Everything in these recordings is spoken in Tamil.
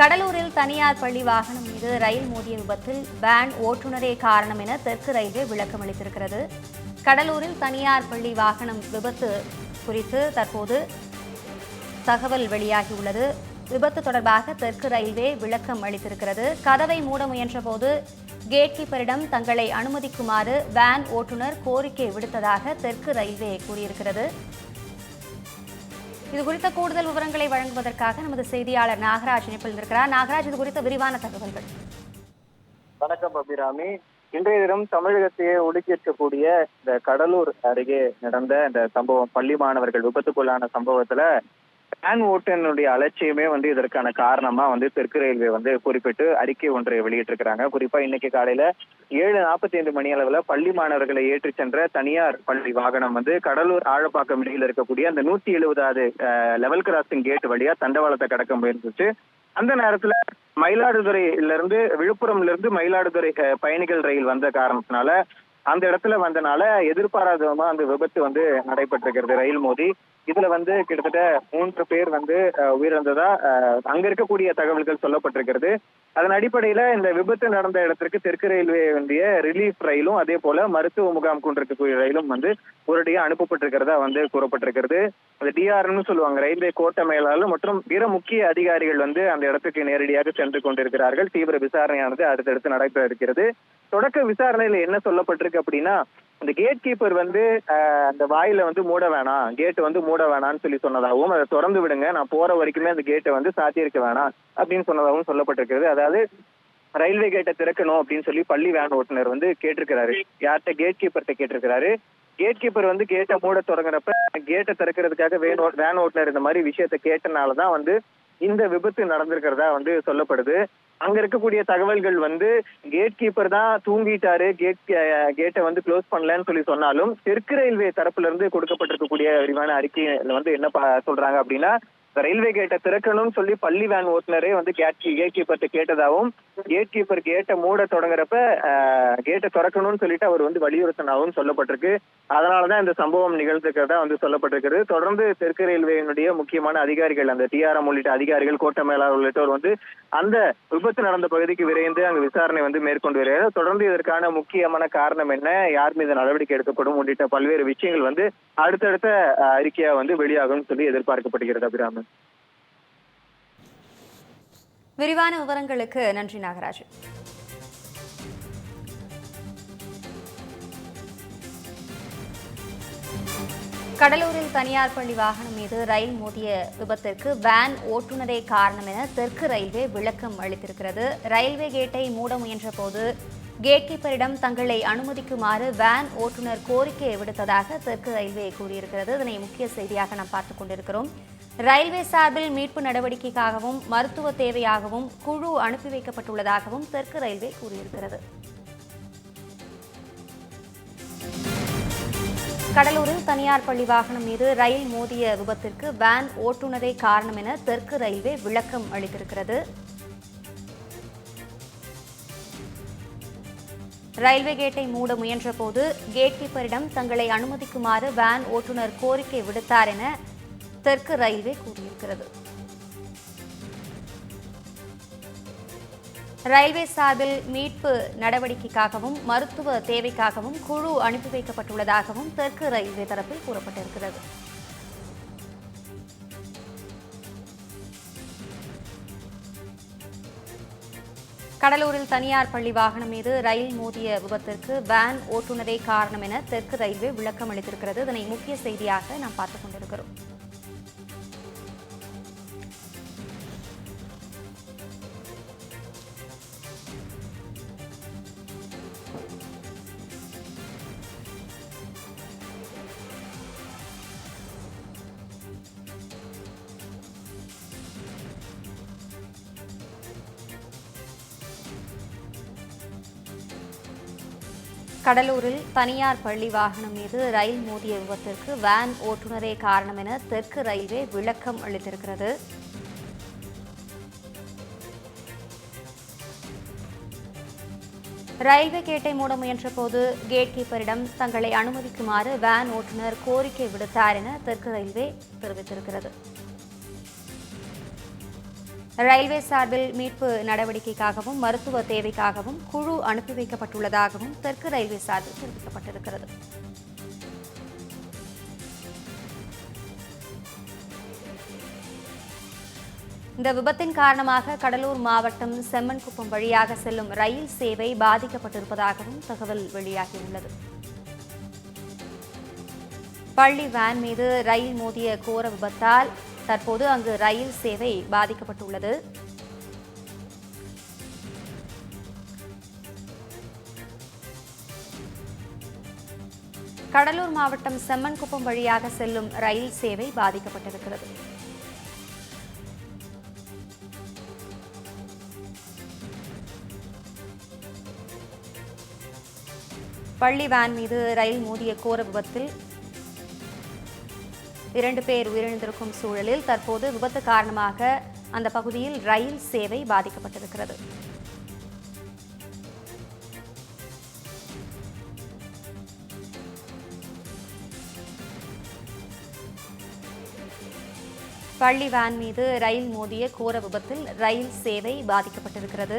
கடலூரில் தனியார் பள்ளி வாகனம் மீது ரயில் மோதிய விபத்தில் வேன் ஓட்டுநரே காரணம் என தெற்கு ரயில்வே விளக்கம் அளித்திருக்கிறது. கடலூரில் தனியார் பள்ளி வாகனம் விபத்து குறித்து தற்போது தகவல் வெளியாகியுள்ளது விபத்து தொடர்பாக தெற்கு ரயில்வே விளக்கம் அளித்திருக்கிறது. கதவை மூட முயன்றபோது கேட் கீப்பரிடம் தங்களை அனுமதிக்குமாறு வேன் ஓட்டுநர் கோரிக்கை விடுத்ததாக தெற்கு ரயில்வே கூறியிருக்கிறது. இது குறித்த கூடுதல் விவரங்களை வழங்குவதற்காக நமது செய்தியாளர் நாகராஜ் இணைப்பில் இருக்கிறார். நாகராஜ் இது குறித்த விரிவான தகவல்கள். வணக்கம் அபிராமி. இன்றைய தினம் தமிழகத்தையே ஒடுக்கியிருக்கக்கூடிய இந்த கடலூர் அருகே நடந்த இந்த சம்பவம் பள்ளி மாணவர்கள் விபத்துக்குள்ளான சம்பவத்துல வேன் ஓட்டுநருடைய அலட்சியமே வந்து இதற்கான காரணமா வந்து தெற்கு ரயில்வே வந்து குறிப்பிட்டு அறிக்கை ஒன்றை வெளியிட்டிருக்கிறாங்க. குறிப்பா இன்னைக்கு காலையில ஏழு நாற்பத்தி ஐந்து மணி அளவுல பள்ளி மாணவர்களை ஏற்றி சென்ற தனியார் பள்ளி வாகனம் வந்து கடலூர் ஆழப்பாக்கம் இடையில் இருக்கக்கூடிய அந்த நூத்தி எழுபதாவது லெவல் கிராசிங் கேட் வழியா தண்டவாளத்தை கடக்க முயற்சிச்சு அந்த நேரத்துல மயிலாடுதுறையில இருந்து விழுப்புரம்ல இருந்து மயிலாடுதுறை பயணிகள் ரயில் வந்த காரணத்தினால அந்த இடத்துல வந்தனால எதிர்பாராத அந்த விபத்து வந்து நடைபெற்றிருக்கிறது. ரயில் மோதி இதுல வந்து கிட்டத்தட்ட மூன்று பேர் வந்து உயிரிழந்ததா அங்க இருக்கக்கூடிய தகவல்கள் சொல்லப்பட்டிருக்கிறது. அதன் அடிப்படையில இந்த விபத்து நடந்த இடத்திற்கு தெற்கு ரயில்வே வேண்டிய ரிலீஃப் ரயிலும் அதே போல மருத்துவ முகாம் கொண்டிருக்கக்கூடிய ரயிலும் வந்து உடனடியாக அனுப்பப்பட்டிருக்கிறதா வந்து கூறப்பட்டிருக்கிறது. அந்த டிஆர்னு சொல்லுவாங்க. ரயில்வே கோட்ட மேலாளர் மற்றும் பிற முக்கிய அதிகாரிகள் வந்து அந்த இடத்துக்கு நேரடியாக சென்று கொண்டிருக்கிறார்கள். தீவிர விசாரணையானது அடுத்தடுத்து நடைபெற இருக்கிறது. தொடக்க விசாரணையில என்ன சொல்லப்பட்டிருக்கு அப்படின்னா இந்த கேட் கீப்பர் வந்து ஆஹ், அந்த வாயில வந்து மூட வேணாம் கேட் வந்து மூட வேணாம்னு சொல்லி சொன்னதாகவும் அதை திறந்து விடுங்க நான் போற வரைக்குமே அந்த கேட்டை வந்து சாத்தியிருக்க வேணாம் அப்படின்னு சொன்னதாகவும் சொல்லப்பட்டிருக்கிறது. அதாவது ரயில்வே கேட்டை திறக்கணும் அப்படின்னு சொல்லி பள்ளி வேன் ஓட்டுநர் வந்து கேட்டிருக்கிறாரு. யார்கிட்ட கேட் கீப்பர்கிட்ட கேட்டிருக்கிறாரு? கேட் கீப்பர் வந்து கேட்டை மூட தொடங்குறப்ப கேட்டை திறக்கிறதுக்காக வேன் ஓ- வேன் ஓட்டுநர் இந்த மாதிரி விஷயத்த கேட்டனால தான் வந்து இந்த விபத்து நடந்திருக்கிறதா வந்து சொல்லப்படுது. அங்க இருக்கக்கூடிய தகவல்கள் வந்து கேட் கீப்பர் தான் தூங்கிட்டாரு கேட் கேட்டை வந்து க்ளோஸ் பண்ணலன்னு சொல்லி சொன்னாலும் தெற்கு ரயில்வே தரப்புல இருந்து கொடுக்கப்பட்டிருக்கக்கூடிய விரிவான அறிக்கை வந்து என்ன ப- சொல்றாங்க அப்படின்னா ரயில்வே கேட்டை திறக்கணும்னு சொல்லி பள்ளி வேன் ஓட்டுநரே வந்து கேட் கேட் கீப்பர்ட்ட கேட்டதாகவும் கேட் கீப்பர் கேட்டை மூட தொடங்குறப்ப கேட்டை திறக்கணும்னு சொல்லிட்டு அவர் வந்து வலியுறுத்தினாவும் சொல்லப்பட்டிருக்கு. அதனாலதான் இந்த சம்பவம் நிகழ்ந்திருக்கிறதா வந்து சொல்லப்பட்டிருக்கிறது. தொடர்ந்து தெற்கு ரயில்வேயினுடைய முக்கியமான அதிகாரிகள் அந்த டிஆர்எம் உள்ளிட்ட அதிகாரிகள் கோட்ட மேலாளர் உள்ளிட்டோர் வந்து அந்த விபத்து நடந்த பகுதிக்கு விரைந்து அங்கு விசாரணை வந்து மேற்கொண்டு வருகிறது தொடர்ந்து இதற்கான முக்கியமான காரணம் என்ன? யார் மீது நடவடிக்கை எடுக்கப்படும்? உள்ளிட்ட பல்வேறு விஷயங்கள் வந்து அடுத்தடுத்த அறிக்கையா வந்து வெளியாகும் சொல்லி எதிர்பார்க்கப்படுகிறது அபிராமன் விரிவான விவரங்களுக்கு நன்றி நாகராஜ். கடலூரில் தனியார் பள்ளி வாகனம் மீது ரயில் மோதிய விபத்திற்கு வேன் ஓட்டுநரே காரணம் என தெற்கு ரயில்வே விளக்கம் அளித்திருக்கிறது. ரயில்வே கேட்டை மூட முயன்ற போது கேட் கீப்பரிடம் தங்களை அனுமதிக்குமாறு வேன் ஓட்டுநர் கோரிக்கை விடுத்ததாக தெற்கு ரயில்வே கூறியிருக்கிறது. இதனை முக்கிய செய்தியாக நாம் பார்த்துக் கொண்டிருக்கிறோம். ரயில்வே சார்பில் மீட்பு நடவடிக்கைக்காகவும் மருத்துவ தேவையாகவும் குழு அனுப்பி வைக்கப்பட்டுள்ளதாகவும் தெற்கு ரயில்வே கூறியிருக்கிறது. கடலூரில் தனியார் பள்ளி வாகனம் மீது ரயில் மோதிய விபத்திற்கு வேன் ஓட்டுநரே காரணம் என தெற்கு ரயில்வே விளக்கம் அளித்திருக்கிறது. ரயில்வே கேட்டை மூட முயன்றபோது கேட் கீப்பரிடம் தங்களை அனுமதிக்குமாறு வேன் ஓட்டுநர் கோரிக்கை விடுத்தார் என தெற்கு ரயில்வே கூறியிருக்கிறது ரயில்வே சார்பில் மீட்பு நடவடிக்கைக்காகவும் மருத்துவ தேவைக்காகவும் குழு அனுப்பி வைக்கப்பட்டுள்ளதாகவும் தெற்கு ரயில்வே தரப்பில் கூறப்பட்டிருக்கிறது. கடலூரில் தனியார் பள்ளி வாகனம் மீது ரயில் மோதிய விபத்திற்கு வேன் ஓட்டுநரே காரணம் என தெற்கு ரயில்வே விளக்கம் அளித்திருக்கிறது இதனை முக்கிய செய்தியாக நாம் பார்த்துக் கொண்டிருக்கிறோம். கடலூரில் தனியார் பள்ளி வாகனம் மீது ரயில் மோதிய விபத்திற்கு வேன் ஓட்டுநரே காரணம் என தெற்கு ரயில்வே விளக்கம் அளித்திருக்கிறது. ரயில்வே கேட்டை மூட முயன்றபோது கேட் கீப்பரிடம் தங்களை அனுமதிக்குமாறு வேன் ஓட்டுநர் கோரிக்கை விடுத்தார் என தெற்கு ரயில்வே தெரிவித்திருக்கிறது. ரயில்வே சார்பில் மீட்பு நடவடிக்கைக்காகவும் மருத்துவ தேவைக்காகவும் குழு அனுப்பி வைக்கப்பட்டுள்ளதாகவும் தெற்கு ரயில்வே சார்பில் தெரிவிக்கப்பட்டிருக்கிறது. இந்த விபத்தின் காரணமாக கடலூர் மாவட்டம் செம்மன்குப்பம் வழியாக செல்லும் ரயில் சேவை பாதிக்கப்பட்டிருப்பதாகவும் தகவல் வெளியாகியுள்ளது. பள்ளி வேன் மீது ரயில் மோதிய கோர விபத்தால் தற்போது அங்கு ரயில் சேவை பாதிக்கப்பட்டுள்ளது. கடலூர் மாவட்டம் செம்மன்குப்பம் வழியாக செல்லும் ரயில் சேவை பாதிக்கப்பட்டிருக்கிறது. பள்ளி வேன் மீது ரயில் மோதிய கோர விபத்தில் இரண்டு பேர் உயிரிழந்திருக்கும் சூழலில் தற்போது விபத்து காரணமாக அந்த பகுதியில் ரயில் சேவை பாதிக்கப்பட்டிருக்கிறது. பள்ளி வேன் மீது ரயில் மோதிய கோர விபத்தில் ரயில் சேவை பாதிக்கப்பட்டிருக்கிறது.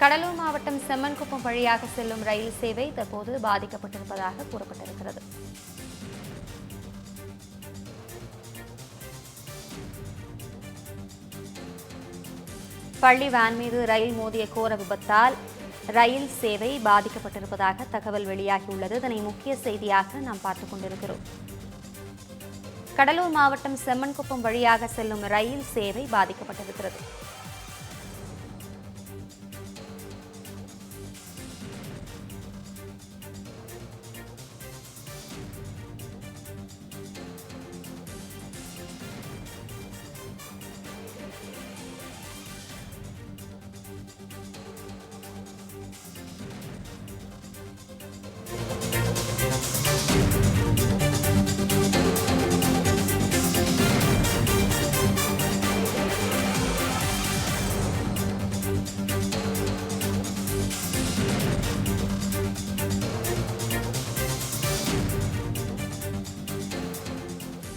கடலூர் மாவட்டம் செம்மன்குப்பம் வழியாக செல்லும் ரயில் சேவை தற்போது பாதிக்கப்பட்டிருப்பதாக கூறப்பட்டிருக்கிறது. பள்ளி வேன் மீது ரயில் மோதிய கோர விபத்தால் ரயில் சேவை பாதிக்கப்பட்டிருப்பதாக தகவல் வெளியாகியுள்ளது. இதனை முக்கிய செய்தியாக நாம் பார்த்துக் கொண்டிருக்கிறோம். கடலூர் மாவட்டம் செம்மன்குப்பம் வழியாக செல்லும் ரயில் சேவை பாதிக்கப்பட்டிருக்கிறது.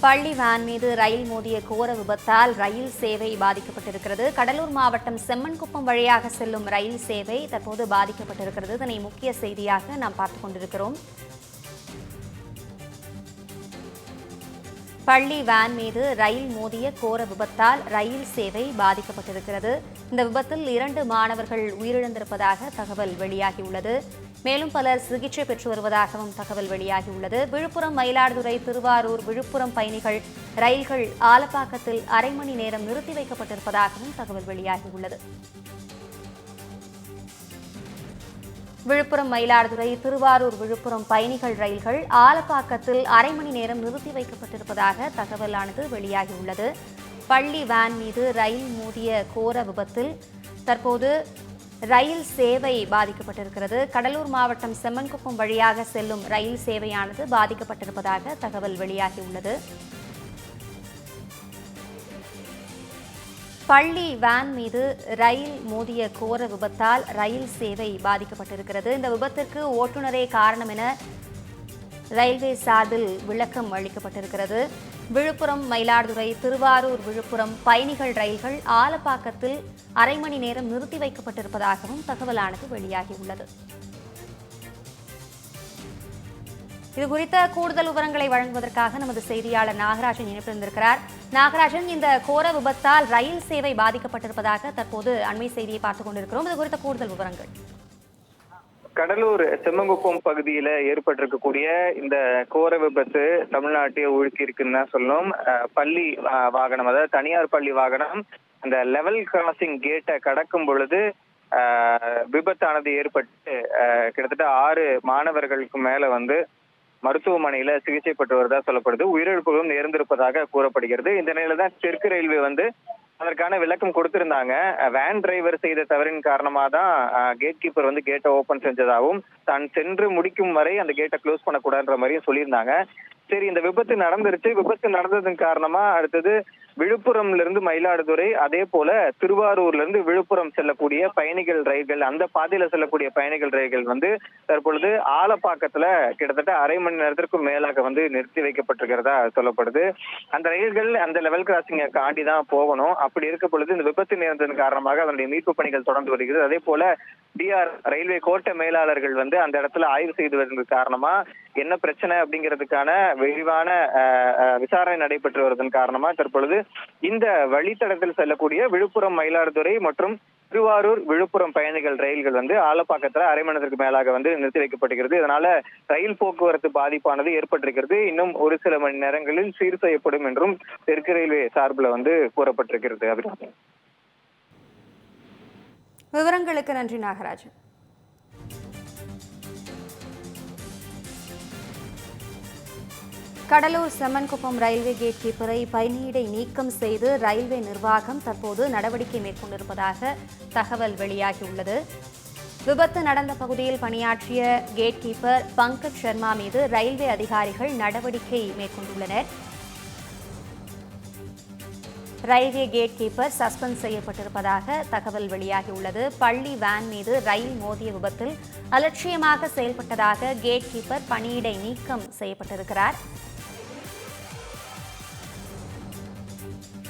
பள்ளி வேன் மீது ரயில் மோதிய கோர விபத்தால் ரயில் சேவை பாதிக்கப்பட்டிருக்கிறது. கடலூர் மாவட்டம் செம்மன்குப்பம் வழியாக செல்லும் ரயில் சேவை தற்போது பாதிக்கப்பட்டிருக்கிறது. இதனை முக்கிய செய்தியாக நாம் பார்த்துக் கொண்டிருக்கிறோம். பள்ளி வேன் மீது ரயில் மோதிய கோர விபத்தால் ரயில் சேவை பாதிக்கப்பட்டிருக்கிறது. இந்த விபத்தில் இரண்டு மாணவர்கள் உயிரிழந்திருப்பதாக தகவல் வெளியாகியுள்ளது. மேலும் பலர் சிகிச்சை பெற்று வருவதாகவும் தகவல் வெளியாகியுள்ளது. விழுப்புரம் மயிலாடுதுறை திருவாரூர் விழுப்புரம் பயணிகள் ரயில்கள் ஆலப்பாக்கத்தில் அரை மணி நேரம் நிறுத்தி வைக்கப்பட்டிருப்பதாகவும் தகவல் வெளியாகியுள்ளது. விழுப்புரம் மயிலாடுதுறை திருவாரூர் விழுப்புரம் பயணிகள் ரயில்கள் ஆலப்பாக்கத்தில் அரை மணி நேரம் நிறுத்தி வைக்கப்பட்டிருப்பதாக தகவலானது வெளியாகியுள்ளது. பள்ளி வேன் மீது ரயில் மோதிய கோர விபத்தில் தற்போது ரயில் சேவை பாதிக்கப்பட்டிருக்கிறது. கடலூர் மாவட்டம் செம்மன்குப்பம் வழியாக செல்லும் ரயில் சேவையானது பாதிக்கப்பட்டிருப்பதாக தகவல் வெளியாகியுள்ளது. பள்ளி வேன் மீது ரயில் மோதிய கோர விபத்தால் ரயில் சேவை பாதிக்கப்பட்டிருக்கிறது. இந்த விபத்திற்கு ஓட்டுநரே காரணம் என ரயில்வே சார்பில் விளக்கம் அளிக்கப்பட்டிருக்கிறது. விழுப்புரம் மயிலாடுதுறை திருவாரூர் விழுப்புரம் பயணிகள் ரயில்கள் ஆலப்பாக்கத்தில் அரை மணி நேரம் நிறுத்தி வைக்கப்பட்டிருப்பதாகவும் தகவலானது வெளியாகியுள்ளது. இது குறித்த கூடுதல் விவரங்களை வழங்குவதற்காக நமது செய்தியாளர் நாகராஜன் இணைப்பிருந்திருக்கிறார். நாகராஜன் இந்த கோர விபத்தால் ரயில் சேவை பாதிக்கப்பட்டிருப்பதாக தற்போது அண்மை செய்தியை பார்த்துக் கொண்டிருக்கிறோம். இது குறித்த கூடுதல் விவரங்கள். கடலூர் செம்மங்குப்பம் பகுதியில ஏற்பட்டிருக்கக்கூடிய இந்த கோர விபத்து தமிழ்நாட்டையே உழுக்கி இருக்குன்னு தான் சொல்லணும். அஹ் பள்ளி வாகனம் அதாவது தனியார் பள்ளி வாகனம் அந்த லெவல் கிராசிங் கேட்டை கடக்கும் பொழுது விபத்தானது ஏற்பட்டு கிட்டத்தட்ட ஆறு மாணவர்களுக்கு மேல வந்து மருத்துவமனையில சிகிச்சை பெற்று வருவதா சொல்லப்படுது. உயிரிழப்புகளும் நேர்ந்திருப்பதாக கூறப்படுகிறது. இந்த நிலையில தான் தெற்கு ரயில்வே வந்து அதற்கான விளக்கம் கொடுத்திருந்தாங்க. வேன் டிரைவர் செய்த தவறின் காரணமா தான் கேட் கீப்பர் வந்து கேட்டை ஓபன் செஞ்சதாகவும் தான் சென்று முடிக்கும் வரை அந்த கேட்டை க்ளோஸ் பண்ணக்கூடாதுன்ற மாதிரியும் சொல்லியிருந்தாங்க. சரி இந்த விபத்து நடந்துருச்சு. விபத்து நடந்ததன் காரணமா அடுத்தது விழுப்புரம்ல இருந்து மயிலாடுதுறை அதே போல திருவாரூர்ல இருந்து விழுப்புரம் செல்லக்கூடிய பயணிகள் ரயில்கள் அந்த பாதையில செல்லக்கூடிய பயணிகள் ரயில்கள் வந்து தற்பொழுது ஆலப்பாக்கத்துல கிட்டத்தட்ட அரை மணி நேரத்திற்கும் மேலாக வந்து நிறுத்தி வைக்கப்பட்டிருக்கிறதா சொல்லப்படுது. அந்த ரயில்கள் அந்த லெவல் கிராசிங்கை தாண்டி தான் போகணும். அப்படி இருக்க பொழுது இந்த விபத்து நேர்ந்ததன் காரணமாக அதனுடைய மீட்பு பணிகள் தொடர்ந்து வருகிறது. அதே போல டிஆர் ரயில்வே கோட்ட மேலாளர்கள் வந்து அந்த இடத்துல ஆய்வு செய்து வருவது காரணமா என்ன பிரச்சனை அப்படிங்கிறதுக்கான விரிவான விசாரணை நடைபெற்று வருவதன் காரணமா தற்பொழுது இந்த வழித்தடத்தில் செல்லக்கூடிய விழுப்புரம் மயிலாடுதுறை மற்றும் திருவாரூர் விழுப்புரம் பயணிகள் ரயில்கள் வந்து ஆலப்பாக்கத்துல அரை மணி நேரத்துக்கு மேலாக வந்து நிறுத்தி வைக்கப்படுகிறது இதனால ரயில் போக்குவரத்து பாதிப்பானது ஏற்பட்டிருக்கிறது. இன்னும் ஒரு சில மணி நேரங்களில் சீர் செய்யப்படும் என்றும் தெற்கு ரயில்வே சார்பில் வந்து கூறப்பட்டிருக்கிறது அபிராமி. விவரங்களுக்கு நன்றி நாகராஜன். கடலூர் செம்மன்குப்பம் ரயில்வே கேட் கீப்பரை பயணியிடை நீக்கம் செய்து ரயில்வே நிர்வாகம் தற்போது நடவடிக்கை மேற்கொண்டிருப்பதாக தகவல் வெளியாகியுள்ளது. விபத்து நடந்த பகுதியில் பணியாற்றிய கேட் கீப்பர் பங்கஜ் சர்மா மீது ரயில்வே அதிகாரிகள் நடவடிக்கை மேற்கொண்டுள்ளனர். ரயில்வே கேட் கீப்பர் சஸ்பெண்ட் செய்யப்பட்டிருப்பதாக தகவல் வெளியாகியுள்ளது. பள்ளி வேன் மீது ரயில் மோதிய விபத்தில் அலட்சியமாக செயல்பட்டதாக கேட் கீப்பர் பணியிடை நீக்கம் செய்யப்பட்டிருக்கிறார்.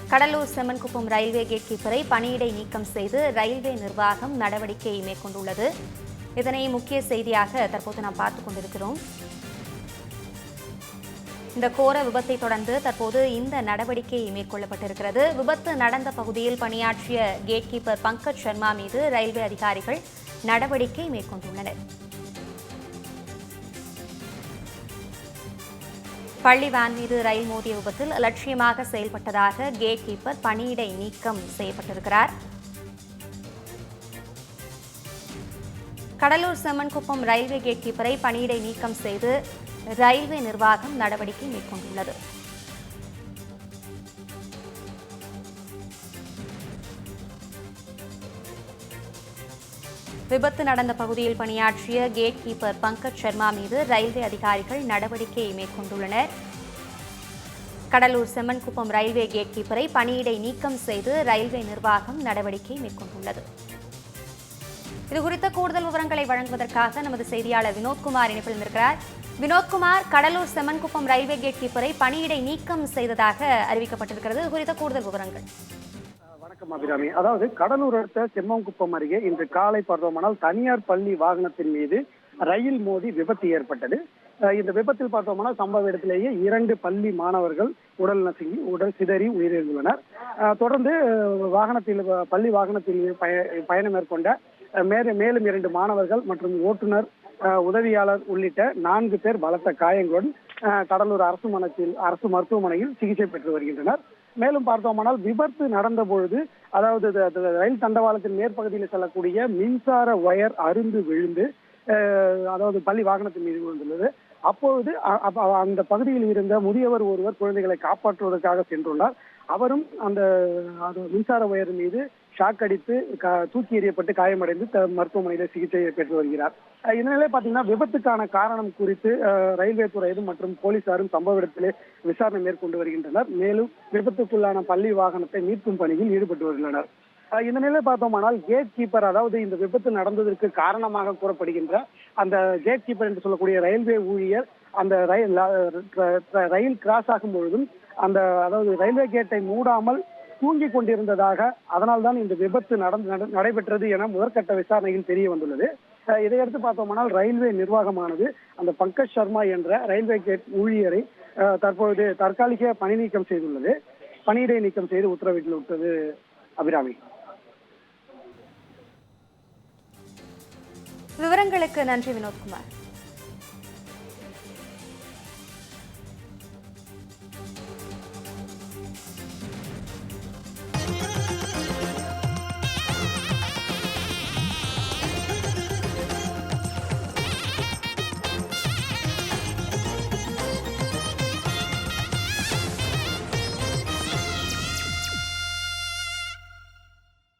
கடலூர் செம்மன்குப்பம் ரயில்வே கேட் கீப்பரை பணியிடை நீக்கம் செய்து ரயில்வே நிர்வாகம் நடவடிக்கையை மேற்கொண்டுள்ளது. இதனை முக்கிய செய்தியாக தற்போது நாம் பார்த்துக் கொண்டிருக்கிறோம். இந்த கோர விபத்தை தொடர்ந்து தற்போது இந்த நடவடிக்கை மேற்கொள்ளப்பட்டிருக்கிறது. விபத்து நடந்த பகுதியில் பணியாற்றிய கேட் கீப்பர் பங்கஜ் சர்மா மீது ரயில்வே அதிகாரிகள் நடவடிக்கை மேற்கொண்டுள்ளனர். பள்ளி வேன் மீது ரயில் மோதிய விபத்தில் அலட்சியமாக செயல்பட்டதாக கேட் கீப்பர் பணியிடை நீக்கம் செய்யப்பட்டிருக்கிறார். கடலூர் செம்மன்குப்பம் ரயில்வே கேட் கீப்பரை பணியிடை நீக்கம் செய்து ரயில்வே நிர்வாகம் நடவடிக்கை மேற்கொண்டுள்ளது. விபத்து நடந்த பகுதியில் பணியாற்றிய கேட் கீப்பர் பங்கஜ் சர்மா மீது ரயில்வே அதிகாரிகள் நடவடிக்கையை மேற்கொண்டுள்ளனர். கடலூர் செம்மன்குப்பம் ரயில்வே கேட் கீப்பரை பணியிடை நீக்கம் செய்து ரயில்வே நிர்வாகம் நடவடிக்கை மேற்கொண்டுள்ளது. இது குறித்த கூடுதல் விவரங்களை வழங்குவதற்காக நமது செய்தியாளர் வினோத்குமார் இணைப்பில் இருக்கிறார். வினோத்குமார் கடலூர் செம்மன்குப்பம் ரயில்வே கேட் கீப்பரை பணியிடை நீக்கம் செய்ததாக அறிவிக்கப்பட்டிருக்கிறது. குறித்த கூடுதல் விவரங்கள். வணக்கம் அபிராமி. அதாவது கடலூர் அடுத்த செம்மங்குப்பம் அருகே இன்று காலை பார்த்தோமானால் தனியார் பள்ளி வாகனத்தின் மீது ரயில் மோதி விபத்து ஏற்பட்டது. இந்த விபத்தில் பார்த்தோம்னா சம்பவ இடத்திலேயே இரண்டு பள்ளி மாணவர்கள் உடல் நசுங்கி உடல் சிதறி உயிரிழந்துள்ளனர். தொடர்ந்து வாகனத்தில் பள்ளி வாகனத்தில் பயணம் மேற்கொண்ட அஹ் மேலும் இரண்டு மாணவர்கள் மற்றும் ஓட்டுநர் உதவியாளர் உள்ளிட்ட நான்கு பேர் பலத்த காயங்களுடன் கடலூர் அரசு மனத்தில் அரசு மருத்துவமனையில் சிகிச்சை பெற்று வருகின்றனர். மேலும் பார்த்தோமானால் விபத்து நடந்த பொழுது அதாவது ரயில் தண்டவாளத்தின் மேற்பகுதியில் செல்லக்கூடிய மின்சார ஒயர் அருந்து விழுந்து அஹ், அதாவது பள்ளி வாகனத்தின் மீது விழுந்துள்ளது. அப்பொழுது அந்த பகுதியில் இருந்த முதியவர் ஒருவர் குழந்தைகளை காப்பாற்றுவதற்காக சென்றுள்ளார். அவரும் அந்த மின்சார ஒயர் மீது ஷாக் அடித்து தூக்கி எறியப்பட்டு காயமடைந்து த- மருத்துவமனையில் சிகிச்சை பெற்று வருகிறார். இதனாலே பாத்தீங்கன்னா விபத்துக்கான காரணம் குறித்து அஹ், ரயில்வே துறையிலும் மற்றும் போலீசாரும் சம்பவ இடத்திலே விசாரணை மேற்கொண்டு வருகின்றனர். மேலும் விபத்துக்குள்ளான பள்ளி வாகனத்தை மீட்கும் பணியில் ஈடுபட்டு வருகின்றனர். இந்த நிலையில் பார்த்தோமானால் கேட் கீப்பர் அதாவது இந்த விபத்து நடந்ததற்கு காரணமாக கூறப்படுகின்ற அந்த கேட் கீப்பர் என்று சொல்லக்கூடிய ரயில்வே ஊழியர் அந்த ரயில் ரயில் கிராஸ் ஆகும் பொழுதும் அந்த அதாவது ரயில்வே கேட்டை மூடாமல் தூங்கிக் கொண்டிருந்ததாக அதனால்தான் இந்த விபத்து நடந்து நடைபெற்றது என முதற்கட்ட விசாரணையில் தெரிய வந்துள்ளது. இதையடுத்து பார்த்தோமானால் ரயில்வே நிர்வாகமானது அந்த பங்கஜ் சர்மா என்ற ரயில்வே கேட் ஊழியரை தற்பொழுது தற்காலிக பணி நீக்கம் செய்துள்ளது. பணியிடை நீக்கம் செய்து உத்தரவிட்டுள்ளது அபிராமி. விவரங்களுக்கு நன்றி வினோத்குமார்.